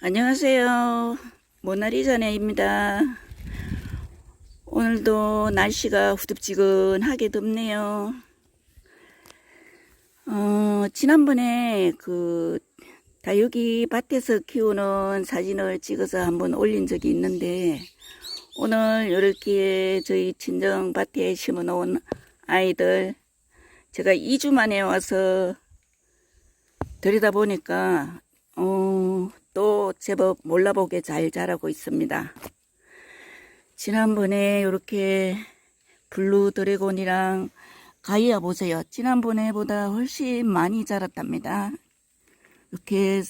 안녕하세요. 모나리자네입니다. 오늘도 날씨가 후덥지근하게 덥네요. 어, 지난번에 그 다육이 밭에서 키우는 사진을 찍어서 한번 올린 적이 있는데 오늘 이렇게 저희 친정 밭에 심어 놓은 아이들 제가 2주 만에 와서 들여다 보니까 어, 또 제법 몰라보게 잘 자라고 있습니다. 지난번에 이렇게 블루 드래곤이랑 가이아 보세요. 지난번에보다 훨씬 많이 자랐답니다. 이렇게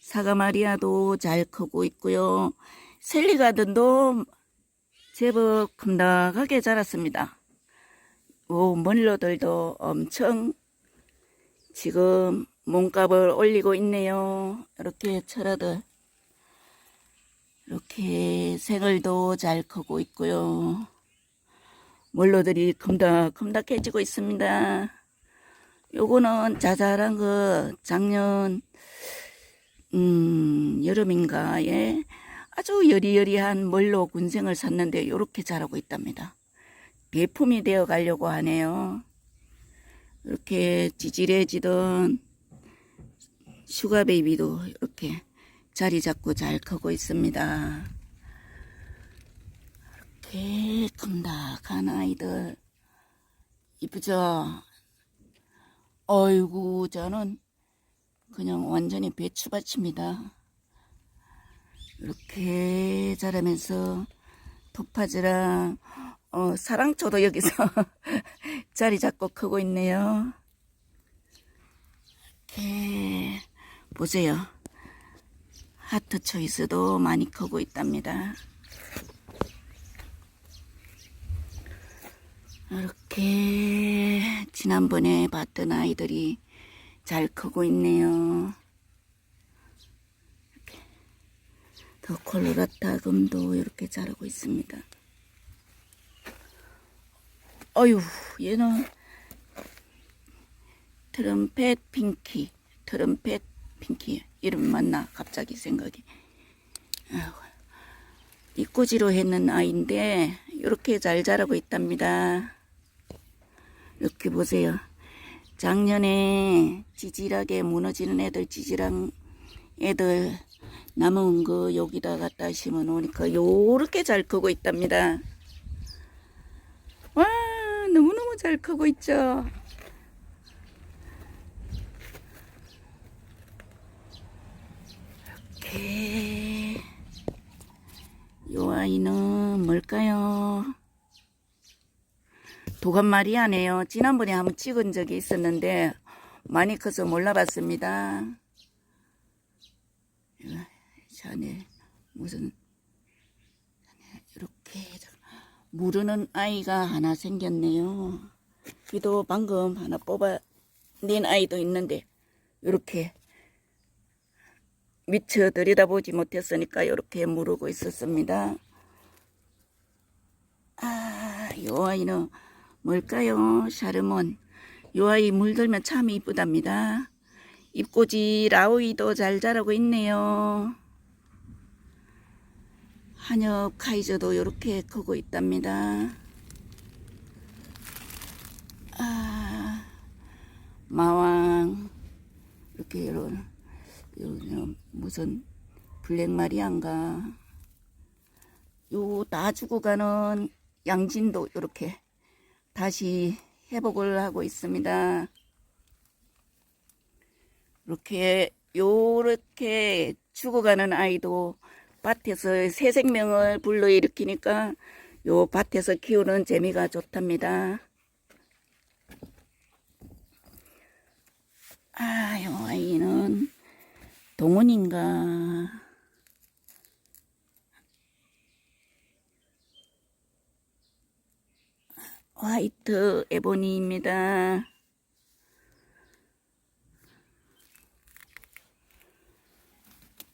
사과 마리아도 잘 크고 있고요. 셀리 가든도 제법 큼닥하게 자랐습니다. 오, 멀로들도 엄청 지금 몸값을 올리고 있네요. 이렇게 철화들. 이렇게 생을도 잘 크고 있고요. 멀로들이 큼닥큼닥해지고 있습니다. 요거는 자잘한 거 작년 음, 여름인가에 아주 여리여리한 멀로 군생을 샀는데 요렇게 자라고 있답니다. 배품이 되어 가려고 하네요. 이렇게 찌질해지던 슈가 베이비도 이렇게 자리 잡고 잘 크고 있습니다. 이렇게 큼닥한 아이들 이쁘죠? 어이구 저는 그냥 완전히 배추밭입니다. 이렇게 자라면서 토파즈랑 어, 사랑초도 여기서 자리 잡고 크고 있네요. 이렇게 보세요. 하트 초이스도 많이 크고 있답니다. 이렇게 지난번에 봤던 아이들이 잘 크고 있네요. 이렇게 더 콜로라타 금도 이렇게 자라고 있습니다. 어휴, 얘는 트럼펫 핑키, 트럼펫 핑키 이름 맞나? 갑자기 생각이. 아이고. 이꼬지로 했는 아이인데 이렇게 잘 자라고 있답니다. 이렇게 보세요. 작년에 지질하게 무너지는 애들, 지질한 애들 남은 거 여기다 갖다 심어 놓으니까 요렇게 잘 크고 있답니다. 와, 너무너무 잘 크고 있죠? 이렇게. 요 아이는 뭘까요? 도감 마리아네요. 지난번에 한번 찍은 적이 있었는데 많이 커서 몰라봤습니다. 자네 무슨 이렇게 모르는 아이가 하나 생겼네요. 이도 방금 하나 뽑아낸 아이도 있는데 이렇게 미처 들여다보지 못했으니까 이렇게 물고 있었습니다. 아, 요 아이는 뭘까요? 샤르몬. 요 아이 물들면 참 이쁘답니다. 입꼬지 라오이도 잘 자라고 있네요. 한엽 카이저도 이렇게 크고 있답니다. 아, 마왕 이렇게 이런 요, 무슨 블랙 마리안가 요다 죽어가는 양진도 이렇게 다시 회복을 하고 있습니다. 이렇게 요렇게 죽어가는 아이도 밭에서 새 생명을 불러일으키니까 요 밭에서 키우는 재미가 좋답니다. 아, 요 아이는 동원인가? 화이트 에보니입니다.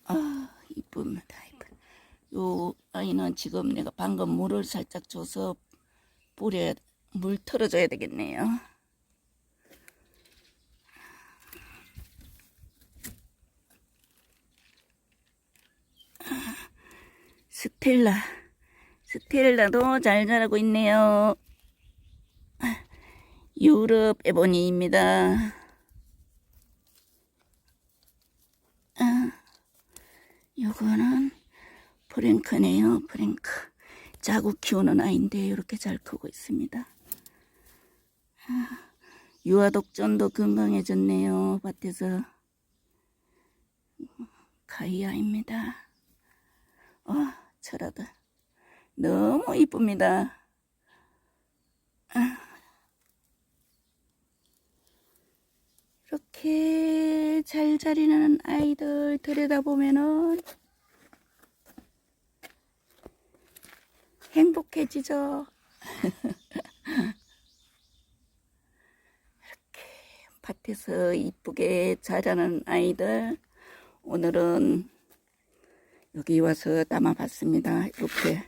아, 이쁩니다. 요 아이는 지금 내가 방금 물을 살짝 줘서 뿌려 물 틀어줘야 되겠네요. 스텔라. 스텔라도 잘 자라고 있네요. 유럽 에보니입니다. 아, 요거는 프랭크네요. 프랭크. 자구 키우는 아이인데 이렇게 잘 크고 있습니다. 아, 유아 독전도 건강해졌네요. 밭에서. 가이아입니다. 어, 철아들. 너무 이쁩니다. 아. 이렇게 잘 자리는 아이들 들여다보면은 행복해지죠. 이렇게 밭에서 이쁘게 자라는 아이들 오늘은 여기 와서 담아봤습니다. 이렇게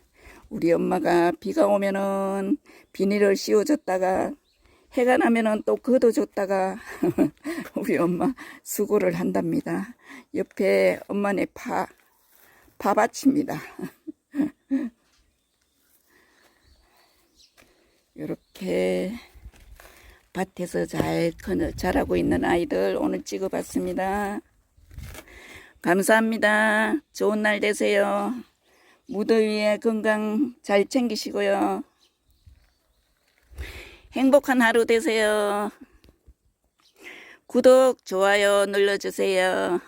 우리 엄마가 비가 오면은 비닐을 씌워줬다가 해가 나면은 또 걷어줬다가 우리 엄마 수고를 한답니다. 옆에 엄마네 파, 파밭입니다. 이렇게 밭에서 잘 커- 자라고 있는 아이들 오늘 찍어봤습니다. 감사합니다. 좋은 날 되세요. 무더위에 건강 잘 챙기시고요. 행복한 하루 되세요. 구독, 좋아요 눌러주세요.